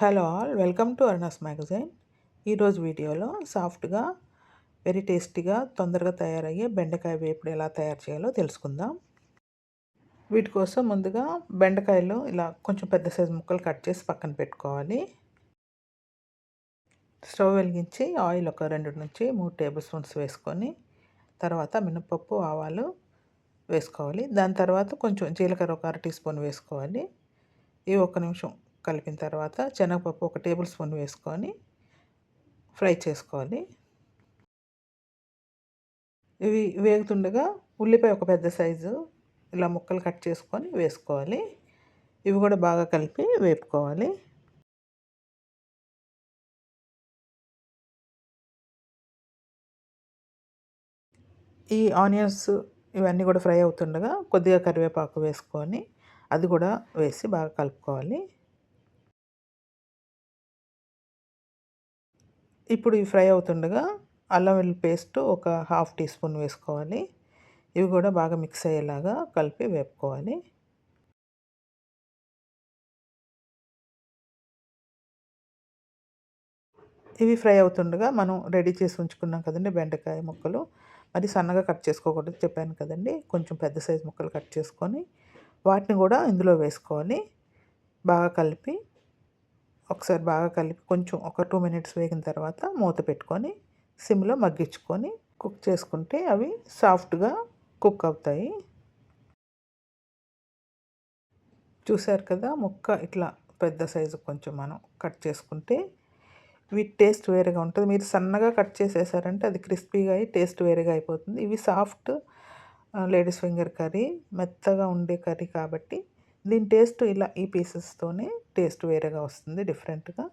Hello all welcome to అర్నస్ magazine. ఈరోజు వీడియోలో సాఫ్ట్గా వెరీ టేస్టీగా తొందరగా తయారయ్యే బెండకాయ వేపుడు ఎలా తయారు చేయాలో తెలుసుకుందాం. వీటి కోసం ముందుగా బెండకాయలు ఇలా కొంచెం పెద్ద సైజు ముక్కలు కట్ చేసి పక్కన పెట్టుకోవాలి. స్టవ్ వెలిగించి ఆయిల్ ఒక రెండు నుంచి మూడు టేబుల్ స్పూన్స్ వేసుకొని తర్వాత మినపప్పు ఆవాలు వేసుకోవాలి. దాని తర్వాత కొంచెం జీలకర్ర ఒక అర టీ స్పూన్ వేసుకోవాలి. ఇవి ఒక నిమిషం కలిపిన తర్వాత శనగపప్పు ఒక టేబుల్ స్పూన్ వేసుకొని ఫ్రై చేసుకోవాలి. ఇవి వేగుతుండగా ఉల్లిపాయ ఒక పెద్ద సైజు ఇలా ముక్కలు కట్ చేసుకొని వేసుకోవాలి. ఇవి కూడా బాగా కలిపి వేపుకోవాలి. ఈ ఆనియన్స్ ఇవన్నీ కూడా ఫ్రై అవుతుండగా కొద్దిగా కరివేపాకు వేసుకొని అది కూడా వేసి బాగా కలుపుకోవాలి. ఇప్పుడు ఇవి ఫ్రై అవుతుండగా అల్లం వెల్లుల్లి పేస్ట్ ఒక హాఫ్ టీ స్పూన్ వేసుకోవాలి. ఇవి కూడా బాగా మిక్స్ అయ్యేలాగా కలిపి వేపుకోవాలి. ఇవి ఫ్రై అవుతుండగా మనం రెడీ చేసి ఉంచుకున్నాం కదండి బెండకాయ ముక్కలు. మరి సన్నగా కట్ చేసుకోకూడదు చెప్పాను కదండి. కొంచెం పెద్ద సైజు ముక్కలు కట్ చేసుకొని వాటిని కూడా ఇందులో వేసుకోవాలి. బాగా కలిపి ఒకసారి బాగా కలిపి కొంచెం ఒక టూ మినిట్స్ వేగిన తర్వాత మూత పెట్టుకొని సిమ్లో మగ్గించుకొని కుక్ చేసుకుంటే అవి సాఫ్ట్గా కుక్ అవుతాయి. చూసారు కదా ముక్క ఇట్లా పెద్ద సైజు కొంచెం మనం కట్ చేసుకుంటే వీటి టేస్ట్ వేరేగా ఉంటుంది. మీరు సన్నగా కట్ చేసేసారంటే అది క్రిస్పీగా అయ్యి టేస్ట్ వేరేగా అయిపోతుంది. ఇవి సాఫ్ట్ లేడీస్ ఫింగర్ కర్రీ మెత్తగా ఉండే కర్రీ కాబట్టి దీని టేస్ట్ ఇలా ఈ పీసెస్తోనే టేస్ట్ వేరేగా వస్తుంది డిఫరెంట్గా.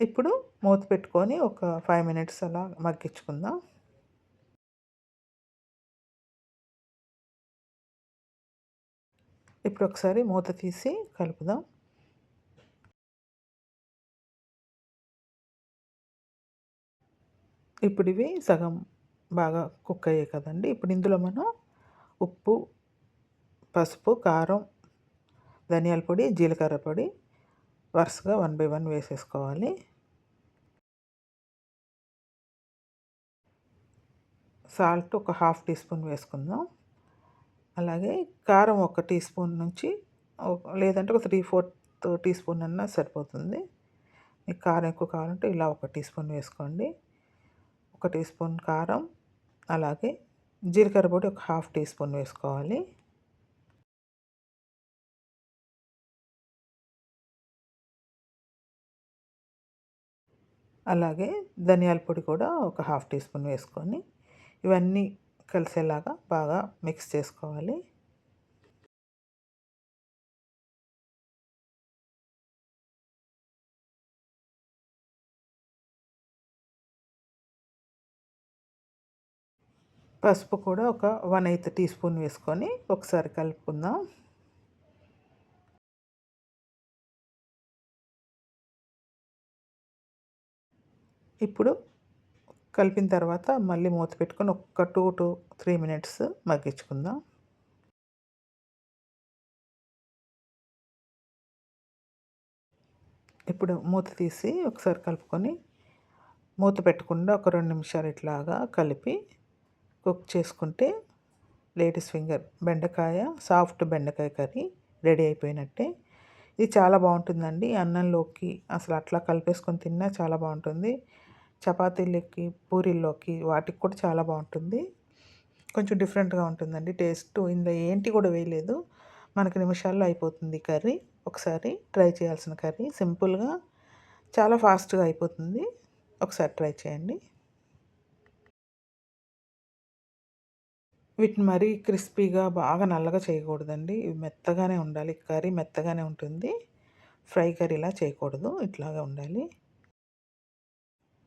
ఇప్పుడు మూత పెట్టుకొని ఒక ఫైవ్ మినిట్స్ అలా మగ్గించుకుందాం. ఇప్పుడు ఒకసారి మూత తీసి కలుపుదాం. ఇప్పుడు ఇవి సగం బాగా కుక్ అయ్యాయి కదండి. ఇప్పుడు ఇందులో మనం ఉప్పు పసుపు కారం ధనియాల పొడి జీలకర్ర పొడి వరుసగా వన్ బై వన్ వేసేసుకోవాలి. సాల్ట్ ఒక హాఫ్ టీ స్పూన్ వేసుకుందాం. అలాగే కారం ఒక టీ స్పూన్ నుంచి లేదంటే ఒక త్రీ ఫోర్త్ టీ స్పూన్ అన్నా సరిపోతుంది. మీకు కారం ఎక్కువ కావాలంటే ఇలా ఒక టీ స్పూన్ వేసుకోండి. ఒక టీ స్పూన్ కారం అలాగే జీలకర్ర పొడి ఒక హాఫ్ టీ స్పూన్ వేసుకోవాలి. అలాగే ధనియాల పొడి కూడా ఒక హాఫ్ టీ స్పూన్ వేసుకొని ఇవన్నీ కలిసేలాగా బాగా మిక్స్ చేసుకోవాలి. పసుపు కూడా ఒక వన్ ఎయిత్ టీ స్పూన్ వేసుకొని ఒకసారి కలుపుకుందాం. ఇప్పుడు కలిపిన తర్వాత మళ్ళీ మూత పెట్టుకొని ఒక్క టూ టు త్రీ మినిట్స్ మగ్గించుకుందాం. ఇప్పుడు మూత తీసి ఒకసారి కలుపుకొని మూత పెట్టకుండా ఒక రెండు నిమిషాలు ఇట్లాగా కలిపి కుక్ చేసుకుంటే లేడీస్ ఫింగర్ బెండకాయ సాఫ్ట్ బెండకాయ కర్రీ రెడీ అయిపోయినట్టే. ఇది చాలా బాగుంటుందండి. అన్నంలోకి అసలు అట్లా కలిపేసుకొని తిన్నా చాలా బాగుంటుంది. చపాతీలకి పూరీల్లోకి వాటికి కూడా చాలా బాగుంటుంది. కొంచెం డిఫరెంట్గా ఉంటుందండి టేస్ట్. ఇందులో ఏంటి కూడా వేయలేదు. మనకి నిమిషాల్లో అయిపోతుంది కర్రీ. ఒకసారి ట్రై చేయాల్సిన కర్రీ. సింపుల్గా చాలా ఫాస్ట్గా అయిపోతుంది. ఒకసారి ట్రై చేయండి. వీటిని మరీ క్రిస్పీగా బాగా నల్లగా చేయకూడదండి. ఇవి మెత్తగానే ఉండాలి. కర్రీ మెత్తగానే ఉంటుంది. ఫ్రై కర్రీలా చేయకూడదు. ఇట్లాగా ఉండాలి.